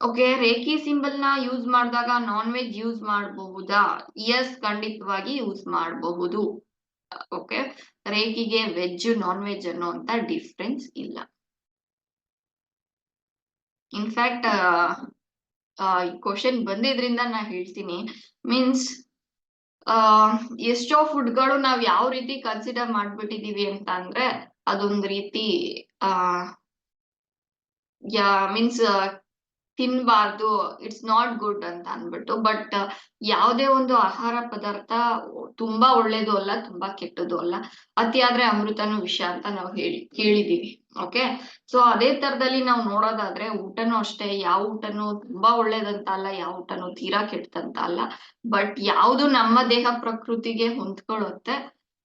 Okay, reiki ಸಿಂಬಲ್ನ use ಮಾಡಿದಾಗ non veg use ಮಾಡಬಹುದಾ? ಎಸ್ ಖಂಡಿತವಾಗಿ ಯೂಸ್ ಮಾಡಬಹುದು. ಓಕೆ, ರೇಖಿಗೆ ವೆಜ್ ನಾನ್ ವೆಜ್ ಅನ್ನೋಂತ ಡಿಫ್ರೆನ್ಸ್ ಇಲ್ಲ ಇನ್ಫ್ಯಾಕ್ಟ್ ಕ್ವಶನ್ ಬಂದಿದ್ರಿಂದ ನಾ ಹೇಳ್ತೀನಿ. ಮೀನ್ಸ್ ಎಷ್ಟೋ ಫುಡ್ಗಳು ನಾವ್ ಯಾವ ರೀತಿ ಕನ್ಸಿಡರ್ ಮಾಡ್ಬಿಟ್ಟಿದೀವಿ ಅಂತ ಅಂದ್ರೆ ಅದೊಂದ್ ರೀತಿ ಯಾ ಮೀನ್ಸ್ ತಿನ್ಬಾರ್ದು ಇಟ್ಸ್ ನಾಟ್ ಗುಡ್ ಅಂತ ಅನ್ಬಿಟ್ಟು ಬಟ್ ಯಾವುದೇ ಒಂದು ಆಹಾರ ಪದಾರ್ಥ ತುಂಬಾ ಒಳ್ಳೇದು ಅಲ್ಲ, ತುಂಬಾ ಕೆಟ್ಟದ್ದು ಅಲ್ಲ, ಅತಿಯಾದ್ರೆ ಅಮೃತನು ವಿಷ ಅಂತ ನಾವು ಹೇಳಿ, ಕೇಳಿದೀವಿ ಓಕೆ ಸೊ ಅದೇ ತರದಲ್ಲಿ ನಾವು ನೋಡೋದಾದ್ರೆ ಊಟನೂ ಅಷ್ಟೇ, ಯಾವ ಊಟನು ತುಂಬಾ ಒಳ್ಳೇದಂತ ಅಲ್ಲ, ಯಾವ ಊಟನು ತೀರಾ ಕೆಟ್ಟದಂತ ಅಲ್ಲ. ಬಟ್ ಯಾವುದು ನಮ್ಮ ದೇಹ ಪ್ರಕೃತಿಗೆ ಹೊಂದ್ಕೊಳ್ಳುತ್ತೆ,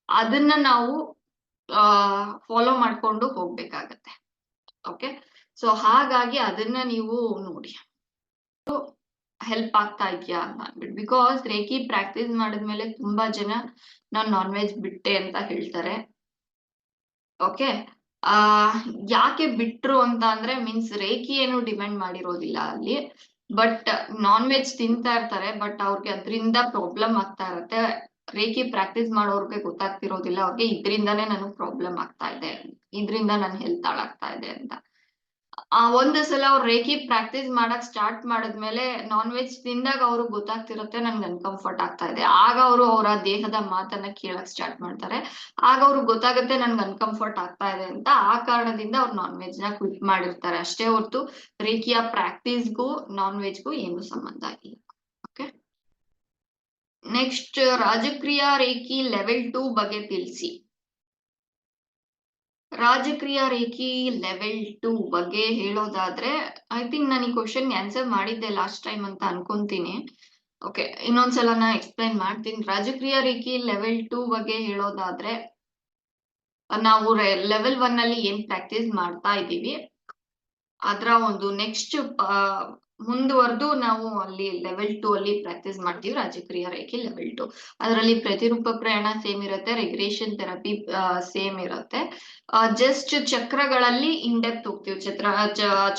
ಅದನ್ನ ನಾವು ಫಾಲೋ ಮಾಡ್ಕೊಂಡು ಹೋಗ್ಬೇಕಾಗತ್ತೆ. ಸೊ ಹಾಗಾಗಿ ಅದನ್ನ ನೀವು ನೋಡಿ. ಹೆಲ್ಪ್ ಆಗ್ತಾ ಇದೆಯಾ ಅಂತ ಬಿಕಾಸ್ ರೇಖಿ ಪ್ರಾಕ್ಟೀಸ್ ಮಾಡಿದ್ಮೇಲೆ ತುಂಬಾ ಜನ ನಾನ್ ನಾನ್ ವೆಜ್ ಬಿಟ್ಟೆ ಅಂತ ಹೇಳ್ತಾರೆ. ಓಕೆ ಆ, ಯಾಕೆ ಬಿಟ್ರು ಅಂತ ಅಂದ್ರೆ ಮೀನ್ಸ್ ರೇಖಿ ಏನು ಡಿಮ್ಯಾಂಡ್ ಮಾಡಿರೋದಿಲ್ಲ ಅಲ್ಲಿ. ಬಟ್ ನಾನ್ ವೆಜ್ ತಿಂತಾ ಇರ್ತಾರೆ ಬಟ್ ಅವ್ರಿಗೆ ಅದರಿಂದ ಪ್ರಾಬ್ಲಮ್ ಆಗ್ತಾ ಇರತ್ತೆ. ರೇಖಿ ಪ್ರಾಕ್ಟೀಸ್ ಮಾಡೋರ್ಗೆ ಗೊತ್ತಾಗ್ತಿರೋದಿಲ್ಲ. ಅವ್ರಿಗೆ ಇದ್ರಿಂದಾನೇ ನನಗೆ ಪ್ರಾಬ್ಲಮ್ ಆಗ್ತಾ ಇದೆ. ಇದ್ರಿಂದ ನನ್ ಹೆಲ್ತ್ ಹಾಳಾಗ್ತಾ ಇದೆ ಅಂತ. ಆ ಒಂದು ಸಲ ಅವ್ರ ರೇಖಿ ಪ್ರಾಕ್ಟೀಸ್ ಮಾಡಕ್ ಸ್ಟಾರ್ಟ್ ಮಾಡಿದ್ಮೇಲೆ ನಾನ್ ವೆಜ್ ತಿಂದಾಗ ಅವ್ರಿಗೆ ಗೊತ್ತಾಗ್ತಿರುತ್ತೆ ನನ್ಗೆ ಅನ್ಕಂಫರ್ಟ್ ಆಗ್ತಾ ಇದೆ. ಆಗ ಅವರು ಅವರ ದೇಹದ ಮಾತನ್ನ ಕೇಳಕ್ ಸ್ಟಾರ್ಟ್ ಮಾಡ್ತಾರೆ. ಆಗ ಅವ್ರಿಗೆ ಗೊತ್ತಾಗುತ್ತೆ ನನ್ಗೆ ಅನ್ಕಂಫರ್ಟ್ ಆಗ್ತಾ ಇದೆ ಅಂತ. ಆ ಕಾರಣದಿಂದ ಅವ್ರು ನಾನ್ ವೆಜ್ನ ಕ್ವಿಟ್ ಮಾಡಿರ್ತಾರೆ. ಅಷ್ಟೇ ಹೊರತು ರೇಖಿಯ ಪ್ರಾಕ್ಟೀಸ್ಗೂ ನಾನ್ ವೆಜ್ಗೂ ಏನು ಸಂಬಂಧ ಇಲ್ಲ. ಓಕೆ ನೆಕ್ಸ್ಟ್ ರಾಜಕ್ರಿಯಾ ರೇಖಿ ಲೆವೆಲ್ ಟೂ ಬಗ್ಗೆ ತಿಳಿಸಿ. ರಾಜಕ್ರಿಯ ರೇಖಿ ಲೆವೆಲ್ ಟು ಬಗ್ಗೆ ಹೇಳೋದಾದ್ರೆ ಐ ಥಿಂಕ್ ನಾನು ಈ ಕ್ವಶನ್ ಆನ್ಸರ್ ಮಾಡಿದ್ದೆ ಲಾಸ್ಟ್ ಟೈಮ್ ಅಂತ ಅನ್ಕೊಂತೀನಿ. ಓಕೆ ಇನ್ನೊಂದ್ಸಲ ನಾ ಎಕ್ಸ್ಪ್ಲೈನ್ ಮಾಡ್ತೀನಿ. ರಾಜಕ್ರಿಯ ರೇಖಿ ಲೆವೆಲ್ ಟೂ ಬಗ್ಗೆ ಹೇಳೋದಾದ್ರೆ, ನಾವು ಲೆವೆಲ್ ಒನ್ ಅಲ್ಲಿ ಏನ್ ಪ್ರಾಕ್ಟೀಸ್ ಮಾಡ್ತಾ ಇದ್ದೀವಿ, ಅದ್ರ ಒಂದು ನೆಕ್ಸ್ಟ್ ಮುಂದುವರೆದು ನಾವು ಅಲ್ಲಿ ಲೆವೆಲ್ ಟು ಅಲ್ಲಿ ಪ್ರಾಕ್ಟೀಸ್ ಮಾಡ್ತೀವಿ. ರಾಜಕ್ರಿಯ ರೇಖೆ ಲೆವೆಲ್ ಟು ಅದರಲ್ಲಿ ಪ್ರತಿರೂಪ ಪ್ರಯಾಣ ಸೇಮ್ ಇರುತ್ತೆ ರೆಗ್ರೇಷನ್ ಥೆರಪಿ ಸೇಮ್ ಇರುತ್ತೆ. ಜಸ್ಟ್ ಚಕ್ರಗಳಲ್ಲಿ ಇನ್ ಡೆಪ್ತ್ ಹೋಗ್ತೀವಿ. ಚಕ್ರ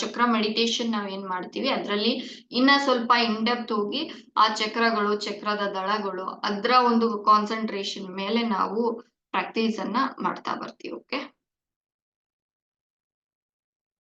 ಚಕ್ರ ಮೆಡಿಟೇಷನ್ ನಾವ್ ಏನ್ ಮಾಡ್ತೀವಿ? ಅದರಲ್ಲಿ ಇನ್ನ ಸ್ವಲ್ಪ ಇನ್ ಡೆಪ್ತ್ ಹೋಗಿ ಆ ಚಕ್ರಗಳು, ಚಕ್ರದ ದಳಗಳು, ಅದ್ರ ಒಂದು ಕಾನ್ಸಂಟ್ರೇಷನ್ ಮೇಲೆ ನಾವು ಪ್ರಾಕ್ಟೀಸ್ ಅನ್ನ ಮಾಡ್ತಾ ಬರ್ತೀವಿ ಓಕೆ